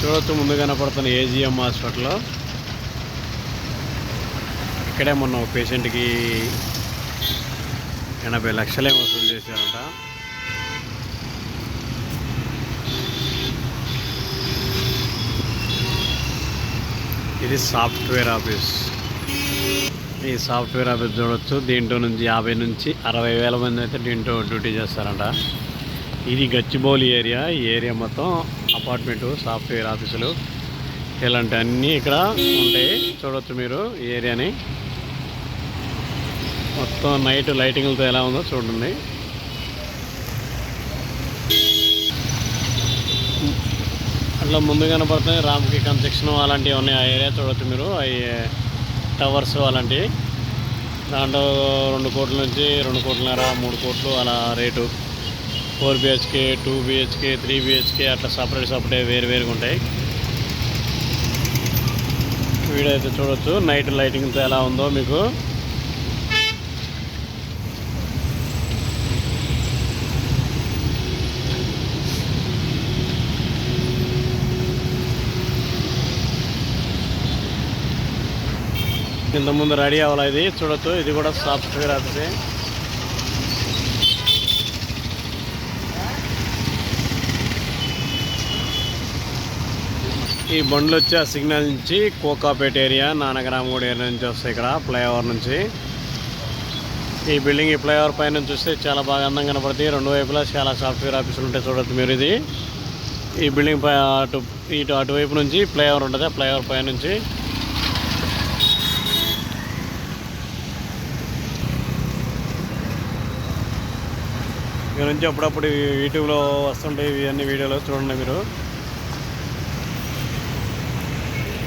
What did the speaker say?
చూడొచ్చు ముందు కనపడుతున్న ఏజిఎం హాస్పిటల్ ఇక్కడే మొన్న ఒక పేషెంట్కి ఎనభై లక్షలే వసూలు చేశారంట. ఇది సాఫ్ట్వేర్ ఆఫీస్. ఈ సాఫ్ట్వేర్ ఆఫీస్ చూడొచ్చు. దీంట్లో నుంచి యాభై నుంచి అరవై వేల మంది అయితే దీంట్లో డ్యూటీ చేస్తారంట. ఇది గచ్చిబౌలి ఏరియా. ఈ ఏరియా మొత్తం అపార్ట్మెంటు సాఫ్ట్వేర్ ఆఫీసులు ఇలాంటి అన్నీ ఇక్కడ ఉంటాయి. చూడవచ్చు మీరు ఈ ఏరియాని. మొత్తం నైట్ లైటింగ్లతో ఎలా ఉందో చూడండి. అట్లా ముందు కనపడుతున్నాయి. రామ్కి కన్స్ట్రక్షన్ అలాంటివి ఉన్నాయి ఆ ఏరియా. చూడవచ్చు మీరు. అవి టవర్స్ అలాంటివి. దాంట్లో రెండు కోట్ల నుంచి రెండు కోట్లన్నర మూడు కోట్లు అలా rate. Four BHK two BHK three BHK అట్లా సపరేట్ సపరేట్ వేరు వేరుగా ఉంటాయి. వీడియో అయితే చూడొచ్చు నైట్ లైటింగ్తో ఎలా ఉందో మీకు. ఇంతకుముందు రెడీ అవ్వాలి ఇది చూడొచ్చు ఇది కూడా సాఫ్ట్వేర్ ఆఫీసే. ఈ బండ్లు వచ్చి ఆ సిగ్నల్ నుంచి కోకాపేట ఏరియా నానగ్రామగూడ ఏరియా నుంచి వస్తాయి ఇక్కడ ఫ్లైఓవర్ నుంచి. ఈ బిల్డింగ్ ఈ ఫ్లైఓవర్ పైన చూస్తే చాలా బాగా అందంగా కనపడుతుంది. రెండు వైపులా చాలా సాఫ్ట్వేర్ ఆఫీసులు ఉంటాయి చూడొచ్చు మీరు ఇది. ఈ బిల్డింగ్ పై అటు ఇటు అటువైపు నుంచి ఫ్లైఓవర్ ఉంటుంది. ఆ ఫ్లైఓవర్ పై నుంచి ఇక్కడ నుంచి అప్పుడప్పుడు యూట్యూబ్లో వస్తుంటాయి ఇవన్నీ వీడియోలు చూడండి మీరు.